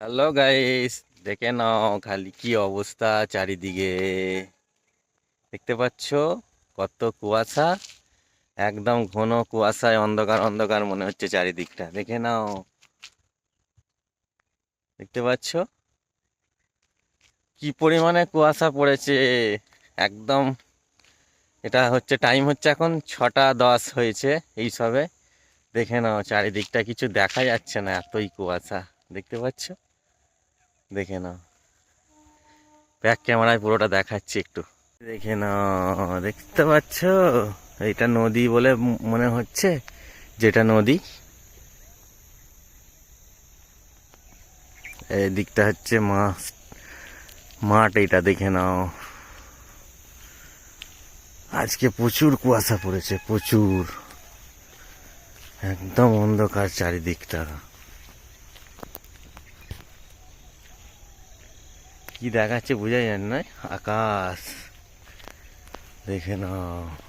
Hello guys, দেখে নাও খালি কি অবস্থা চারিদিকে। দেখতে পাচ্ছ কত কুয়াশা? একদম ঘন কুয়াশায় অন্ধকার অন্ধকার মনে হচ্ছে চারিদিকটা। দেখে নাও। দেখতে পাচ্ছ? কি পরিমাণে কুয়াশা পড়েছে। একদম এটা হচ্ছে টাইম হচ্ছে এখন ছটা দশ হয়েছে এই সবে। দেখে নাও, চারিদিকটা কিছু দেখা যাচ্ছে না এতই কুয়াশা। দেখতে পাচ্ছ? দেখে নাও। ব্যাক ক্যামেরায় পুরোটা দেখাচ্ছি একটু। দেখে নাও, দেখতে পাচ্ছ? এটা নদী বলে মনে হচ্ছে। যেটা নদী। এই দিকটা হচ্ছে মাছ। মাঠ এটা, দেখে নাও। আজকে প্রচুর কুয়াশা পড়েছে, প্রচুর। একদম অন্ধকার চারিদিকটা। কি দেখাচ্ছে বোঝা যায় না। আকাশ। দেখে নাও।